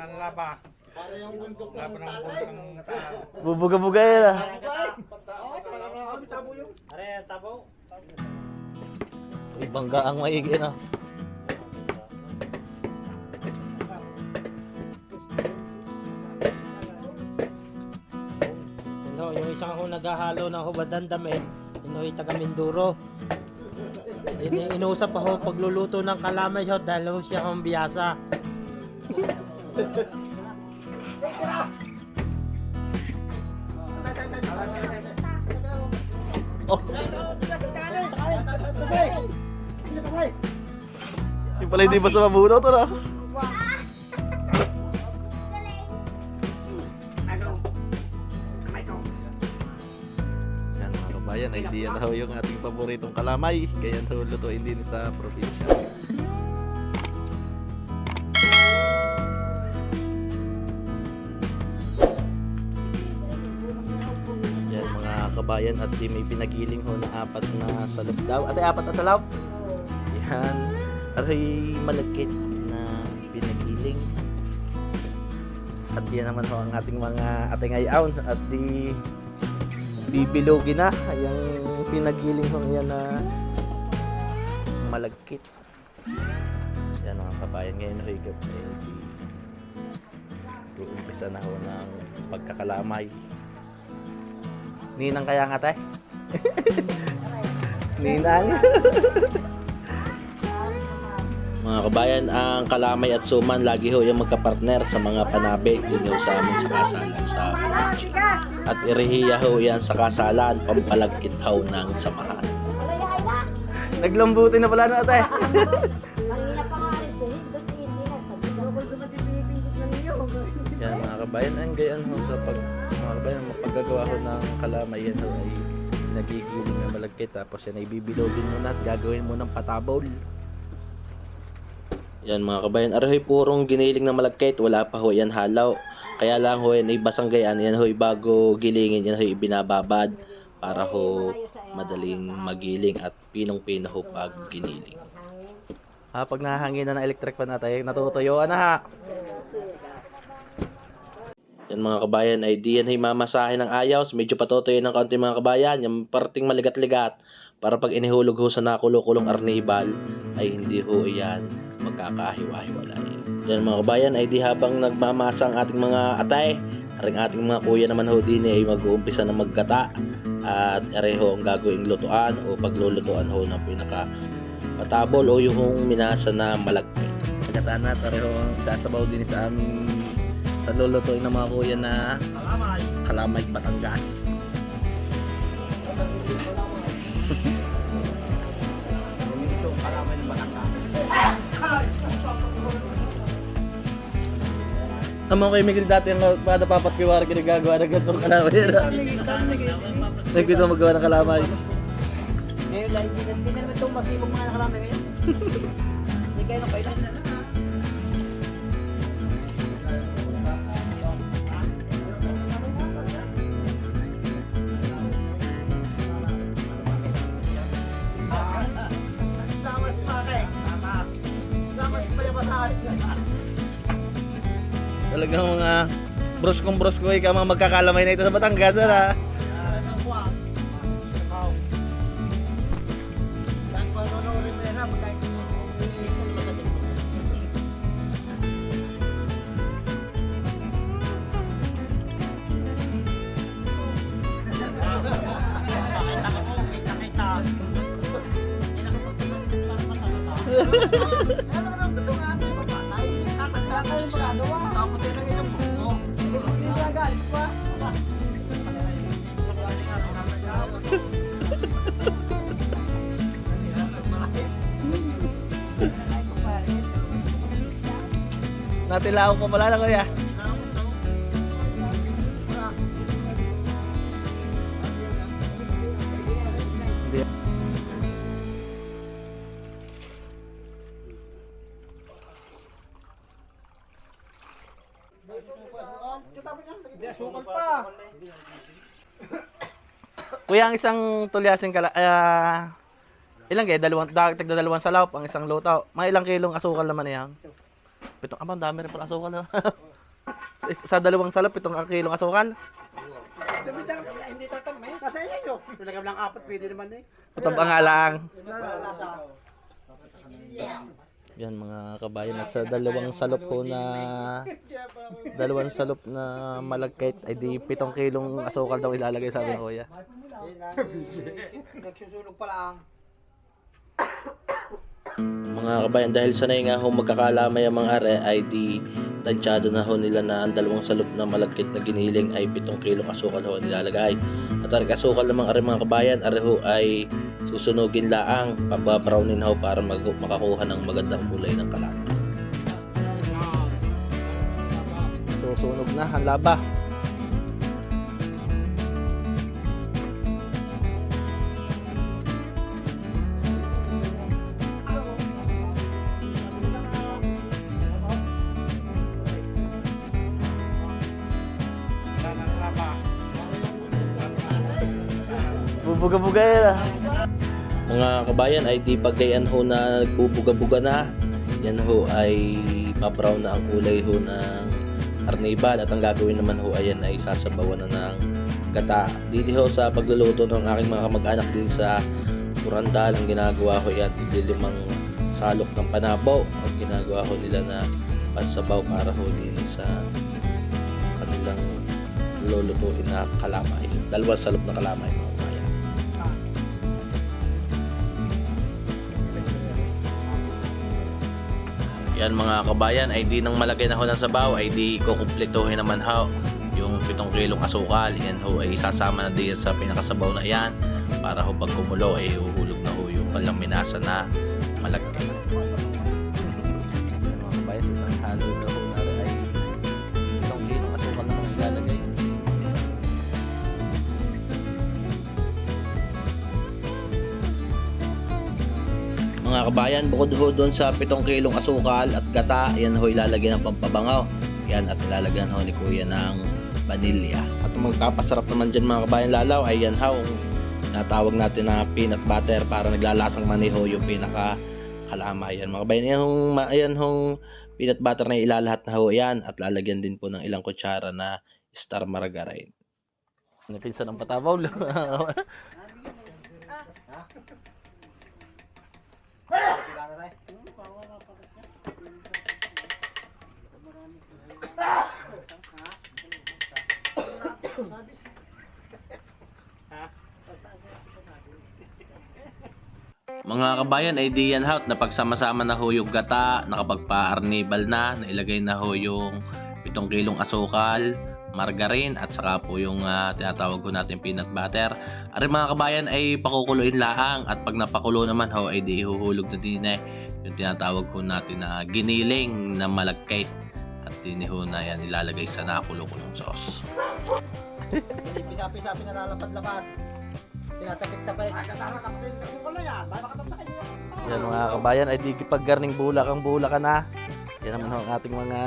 ng laba. Para yung bundok ng talay. Bubuga-buga yan ah. Are, tabaw. Ibang gaang maigi na. Ho, yung isang ho naghahalo ng hubadan damit, yung taga Minduro. In, inuusap ho pagluluto ng kalamay ho dahil ho siya hong biyasa. Yung pala hindi basta mabunot ano? Yan mga kabayan, ay di yan daw yung ating paboritong kalamay. Kaya daw lutuin din sa probinsya. Mga kabayan at di may pinagiling ho na apat na salop daw. Ate, apat na salop? Yan. Aray malagkit na pinagiling. At yan naman ho ang ating mga ating ayawn at di bibilogin na yung pinagiling ho yan na malagkit. Yan mga kabayan ngayon eh, di uumpisa na ho ng pagkakalamay. Ninang kaya nga tay? Ninang. mga kabayan, ang kalamay at suman lagi ho yung magkapartner sa mga panabe yun yung sa amin sa kasalan sa at irihiya ho yan sa kasalan pampalagkit ho ng samahan naglambuti na pala na ate yan mga kabayan ang gayan ho sa pag mga kabayan mapaggagawa ho ng kalamay yan ay nagigiling na malagkit tapos yan ay bibilogin mo na at gagawin mo ng patabol. Yan mga kabayan arahoy purong giniling na malagkit wala pa ho yan halaw. Kaya lang ho yan ay basang yan ho bago gilingin yan ho binababad para ho madaling magiling at pinong-pino ho pag giniling. Ha pag nahangin na ng electric fan natin natutuyuan na ha yan mga kabayan ay di yan ay mamasahin ng ayaws. Medyo patotoy ng kaunti mga kabayan. Yung parting maligat-ligat. Para pag inihulog ho sa nakulo-kulong arnibal ay hindi ho yan magkakahiwa-hiwalay. Yan mga kabayan ay di habang nagmamasa ang ating mga atay. Aring ating mga kuya naman ho din ay mag-uumpisa na maggata. At areho ang gagawing lutuan o paglulutuan ho ng pinaka patabol o yung minasa na malagpit. Pagkataan na pareho ang sasabaw din sa aming sa lulutuin ng mga kuya na kalamay Batangas. Ang mga kayo migil dati ang pada papas kay Wara ginagagawa ng gantong kalamay. Nagkita magawa ng kalamay. Ngayon lang, hindi na naman ito masibong mga nakarami ngayon. Hindi kayo nang kailan. Lamas mga bros kong bros ko ay mga magkakalamay na ito sa Batangas. Ha? Natilaw ko pala na kuya. Kuya, ang isang tulyasin kala, ah, ilang kaya? Dalawang, da- tagda dalawang salaw, ang isang lutaw. Mga ilang kilong asukal naman yan? Pitong, abang dami rin pala asukal. no? sa, sa dalawang salop, pitong kilong asukal. Hindi tatamay. Nasa inyo yun. Pinagam lang apat, pwede naman eh. Ang alang. Nasa. Yan mga kabayan at sa dalawang salop po na dalawang salop na malagkit ay di pitong kilong asukal daw ilalagay sabi ng kuya. Nagsusunog pa lang. Mga kabayan dahil sanay nga ho magkakalamay ang mga are ay di tansyado na ho nila na ang dalawang salop na malagkit na giniling ay pitong kilong asukal ho nilalagay. At ang asukal ng mga are mga kabayan are ho ay susunugin laang pababrownin ho para mag makakuha ng magandang kulay ng kalan. Susunog na ang laba. Bubuga-buga yan. Mga kabayan ay di pagkayan ho na nagbubuga-buga na. Yan ho ay pa-brown na ang kulay ho ng carnival at ang gagawin naman ho ayan ay sasabawan na ng gata. Dito ho sa pagluluto ng aking mga kamag-anak din sa Kurandal ang ginagawa ho yan limang salok ng panabaw ang ginagawa ho nila na pansabaw para ho din sa kanilang lulutuin na kalamay. Dalawang salok na kalamay Yan mga kabayan ay di nang malagay na ho ng sabaw ay di kukumpletohin naman ho yung 7 kilong asukal. Yan ho ay sasama na din sa pinakasabaw na yan para ho pag kumulo ay uhulog na ho yung palaminasa na malagay. Mga kabayan, bukod ho doon sa 7 kilong asukal at gata, yan ho ilalagyan ng pampabangaw. Yan at ilalagyan ho ni Kuya ng vanilya. At ang magpapasarap naman dyan mga kabayan lalaw ay yan ho, natawag natin na peanut butter para naglalasang maniho yung pinaka kalamay. Yan mga kabayan, yan hong, yan hong peanut butter na ilalahat na ho yan at lalagyan din po ng ilang kutsara na star margarine. Napinsan ng patabaw. Mga kabayan, ay di yan hot na pagsama-sama na ho yung gata, nakapagpa-arnibal na, nailagay na ho yung 7 kilong asukal, margarine at saka po yung ah, tinatawag ko natin peanut butter. Ari mga kabayan ay pakukuluin laang at pag napakulo naman ho ay di ihuhulog na din eh yung tinatawag ko natin na giniling na malagkit at din ho na yan ilalagay sa nakulo-kulong sauce. Hindi pisa-pisa pinalalapad-lapad. Tinatapik-tapik. Yan mga kabayan ay di paggarning bulak ang bulak na. Yan naman ang ating mga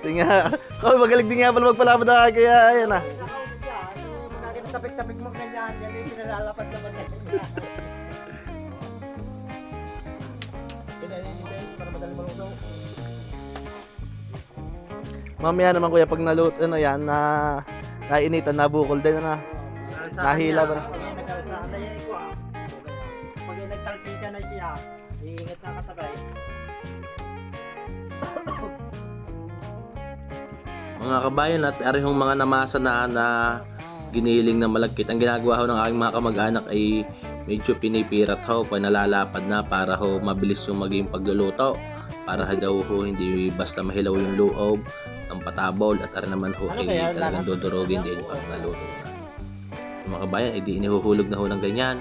tinga. Kau magaling din nga pala magpalapad kaya ayan ah. Mamaya naman kuya pag nalut ano yan na nainitan nabukol din na. Nahila ba na? Pag nagkalsahan na na siya, iingat na katabay. Mga kabayan at arihong mga namasa na na giniling na malagkit. Ang ginagawa ho ng aking mga kamag-anak ay medyo pinipirat ho pag nalalapad na para ho mabilis yung maging pagluluto. Para daw ho hindi basta mahilaw yung loob ng patabol at ari naman ho Ano ay talagang dudurugin din pag naluto na. Mga kabayan ay di inihuhulog na ho ng ganyan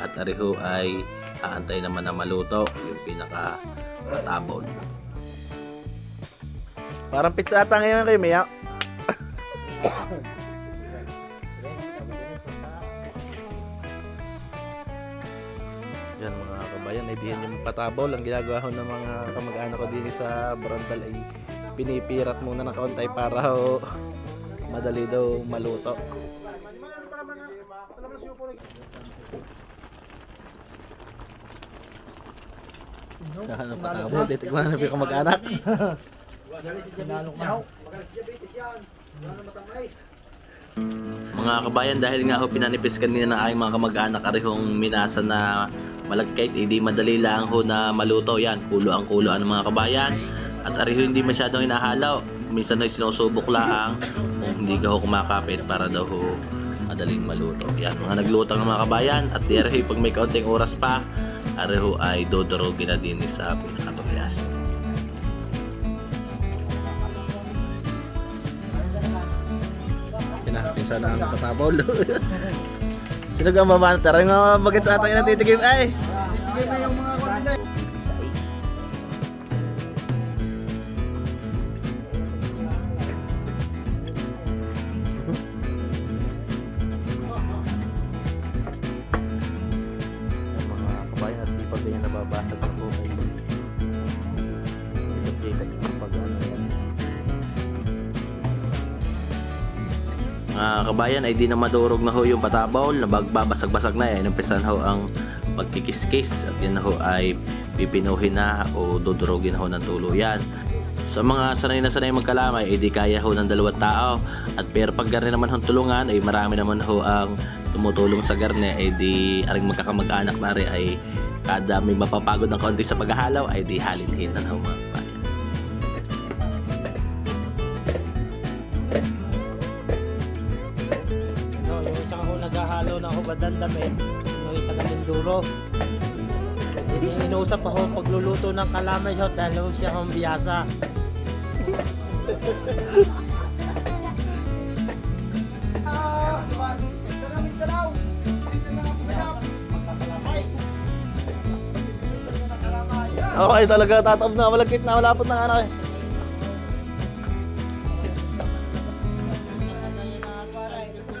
at ari ho ay aantay naman na maluto yung pinaka patabol. Parang pizza ata ngayon kayo, Mia. Yan diyan yung patabol. Ang ginagawa ho ng mga kamag-anak ko din sa Barandal ay pinipirat muna ng kaunti para ho madali daw maluto. Kahanap patabol, titikman na yung kamag-anak. Mga kabayan, dahil nga ho pinanipis kanina ng aking mga kamag-anak arihong minasa na malagkit, hindi madali lang ho na maluto yan. Kulo ang kulo ang mga kabayan. At ariho hindi masyadong inahalaw. Minsan ay sinusubok lang kung hindi ka ho kumakapit para daw ho madaling maluto. Yan, mga naglutang ng mga kabayan. At di ariho pag may kaunting oras pa, ariho ay dodorogin na din sa pinakatulyas. Pinapinsa na ang patabol. Sino ka mamana? Tara yung mga bagets ata yung natitigim ay. Sige na yung mga mga kabayan ay di na madurog na ho yung patabol na bagbabasag-basag na eh. Numpisan ho ang pagkikiskis at yan na ho ay pipinuhin na o dudurogin ho ng tuluyan. Sa mga sanay na sanay magkalamay, eh di kaya ho ng dalawat tao. At pero pag garne naman hong tulungan, ay marami naman ho ang tumutulong sa garne, ay di aring magkakamag-anak na rin ay kada may mapapagod ng kaunti sa paghahalaw, ay di halin-hinan ho mga damit, yung taga Minduro. Inuusap ako pagluluto ng kalamay shot dahil ho siya akong biyasa. Okay, talaga tataob na, malagkit na, malapot na ano eh.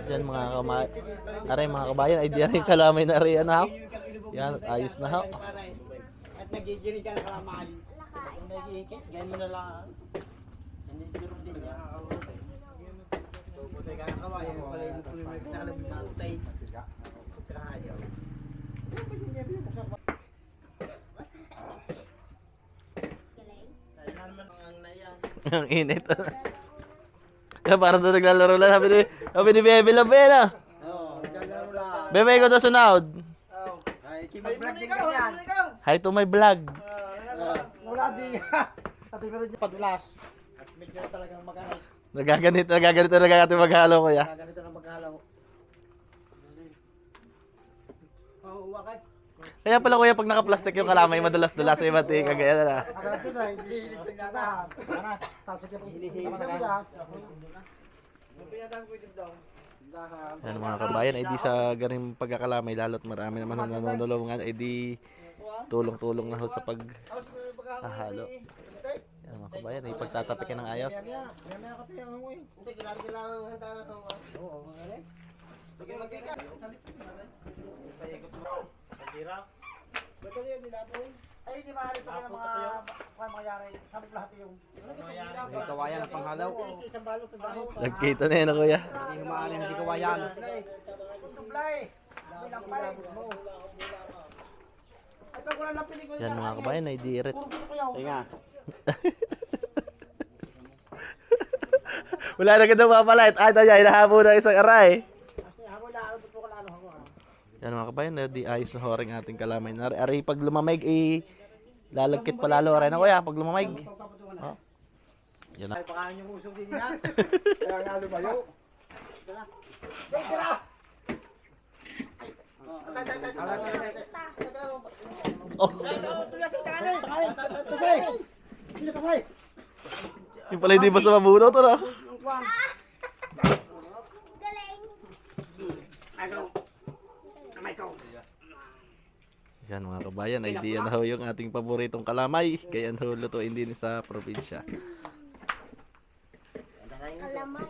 Yan mga kamay, aray mga kabayan, ay diyan yung kalamay na riyan na ho. Yan, ayos na ho. At nagiginig ka ng kalamay. Kung nag-iikis, ganyan mo na lang. Hindi siguro din yan. Putay ka ng kawayan. Pala yung tuloy mo yung nakalabing na utay. Pagkakayaw. Kaya naman ang nayan. Ang init. Kaya parang doon naglalaro lang, sabi ni, sabi ni Bebe lang, Bebe na. Lang. Bebe, ikaw daw sunod. Hi to my vlog. Wala di. At pero padulas. At medyo talagang maganay. Nagaganito, nagaganito na ating maghalo kuya. Ganito na maghalaw. Oo, wakay. Kaya pala kuya, pag naka-plastic yung kalamay, madalas-dalas may mantika, gaya na. Agad na, hindi ilis ng gata. Sana, tapos sige po. Yan mga kabayan, ay di sa ganing pagkakalamay, lalo't marami naman ang nanonulungan, ay di tulong-tulong na sa paghahalo. Yan mga kabayan, ay pagtatapikin ng ayos. Sige, Ay, di maaari pa ng mga mga mangyari. Sabi lahat yung Hindi kawayan ang panghalaw. Nagkita na yun kuya. Hindi humaalin, hindi kawayan. Sublay. Bilang pelikula. Yan mga kabayan, ay di ret. Tinga. Wala na ka daw papalit. Ay, tayo, inahapo na isang aray. Ako na, ano po kalano ako. ah. Yan mga kabayan, na di ayos na horing ating kalamay. Ari, ari pag lumamig, eh, lalagkit pa lalo. Aray na kuya, pag lumamig. Oh. Yan na. Ay, baka yung usok din niya. Kaya nga lumayo. Tay, tay. Oh, yung pala hindi ba sa mabuno to, no? Ang kwan. Yan mga kabayan, ay di yan ho yung ating paboritong kalamay. Kaya ho lutuin din sa probinsya. Kalamay.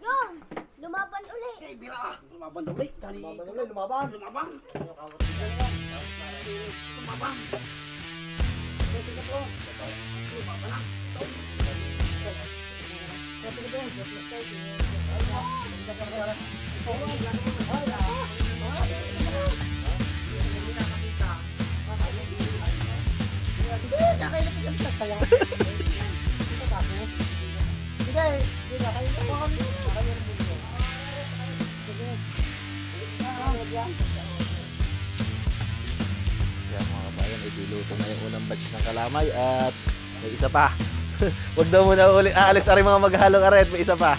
Yun! Lumaban uli. Ay, bira! Lumaban ulit. Lumaban daw ulit, lumaban. Lumaban. Lumaban. Yan mga kabayan, ay diluto na yung unang batch ng kalamay at may isa pa. Huwag daw muna uli, aalis ari mga maghalo ka rin, may isa pa.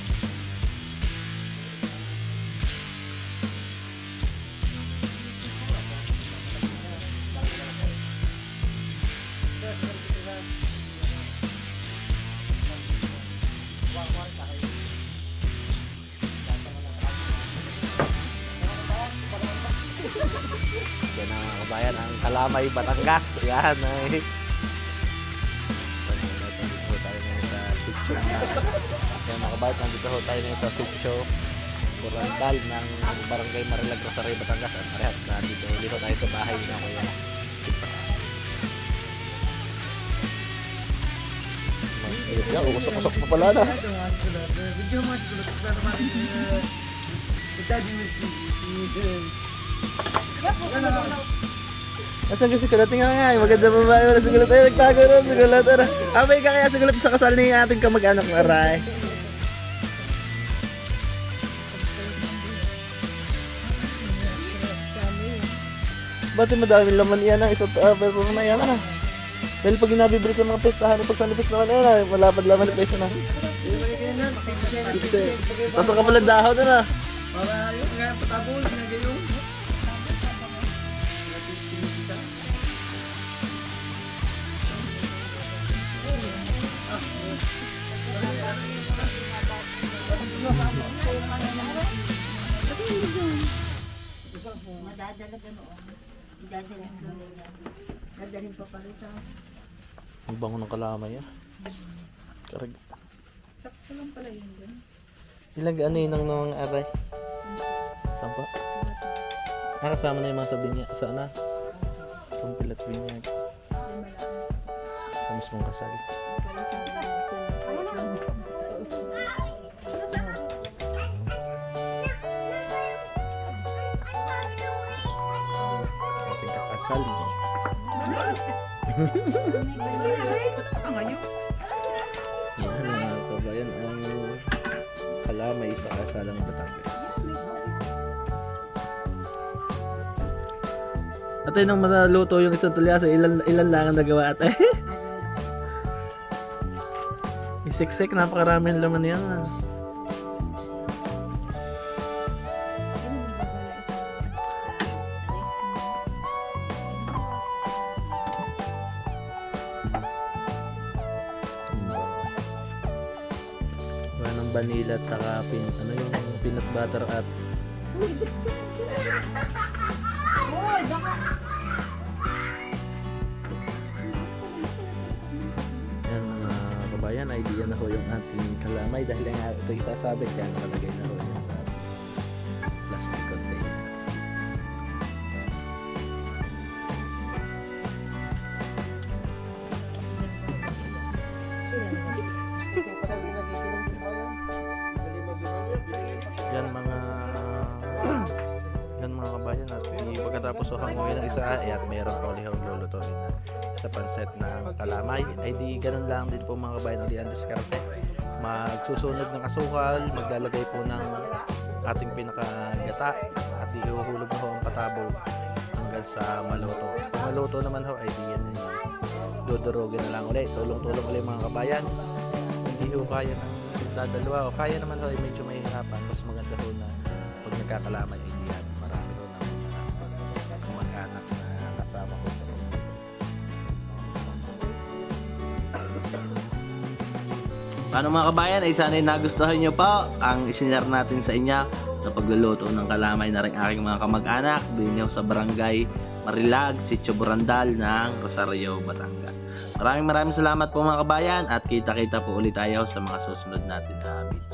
Kalamay, Batangas. Yan ay... Nandito ho tayo ngayon sa na... Yan mga kabayan, nandito ho tayo ngayon sa sitio Kurandal ng Barangay Marilag Rosario, Batangas. At parehat, nandito ulit ho tayo sa bahay na kuya. Yan, usok-usok pa pala na. Asan ka sigulat nga nga, maganda babae wala sigulat tayo, nagtago na sigulat. Ara. Amay ka kaya sigulat sa kasal ni ating kamag-anak na Aray. Ba't yung madaming laman yan ang isa't uh, pero na yan ano? Dahil pag inabibili sa mga pestahan, pag sa nipis naman yan, ay, malapad laman ni pesa na. Tapos ka pala dahon na na. Para yung nga patabol, ginagayon. Madadala ganoon. Dadalhin ko na yan. Dadalhin pa pala sa... Ang bango ng kalamay ah. Karag. Sakto lang pala yun dun. Ilang ano yun ng mga aray? Saan pa? Nakasama na yung mga sabi niya. Saan na? Kumpil at binyag. Sa mismong kasal. Ating kakasal. Yan mga kabayan ang kalamay sa kasalang Batangas. Ate, nang maluto yung isang tulyasa, ilan, ilan lang ang nagawa ate? Isiksik, napakaraming laman yan. ah. Vanilla at saka pin, ano yung peanut butter at Yan mga kabayan, idea na ho yung ating kalamay dahil ang ito isasabit yan, nakalagay na ho yan sa plastic container. Mga yan mga kabayan at pagkatapos ho hanguin ng isa ay at mayroon pa ulit hong lulutuin na sa panset ng kalamay. Ay di ganun lang din po mga kabayan ulit ang diskarte. Magsusunog ng asukal maglalagay po ng ating pinakagata at ihuhulog na ang patabol hanggang sa maluto. Kung maluto naman ho ay di yan yun. Dudurugin na lang ulit. Tulong-tulong ulit mga kabayan. Hindi ho kaya ng dadalawa o kaya naman ho ay medyo mahihirapan mas maganda ho na pag nagkakalamay ay diyan marami ho ng mga kamag-anak na kasama ko sa room. Paano mga kabayan ay sana'y nagustuhan nyo po ang isinare natin sa inyo na pagluluto ng kalamay na rin aking mga kamag-anak din sa barangay Marilag, Sitio Burandal ng Rosario, Batangas. Maraming maraming salamat po mga kabayan at kita-kita po ulit tayo sa mga susunod natin na video.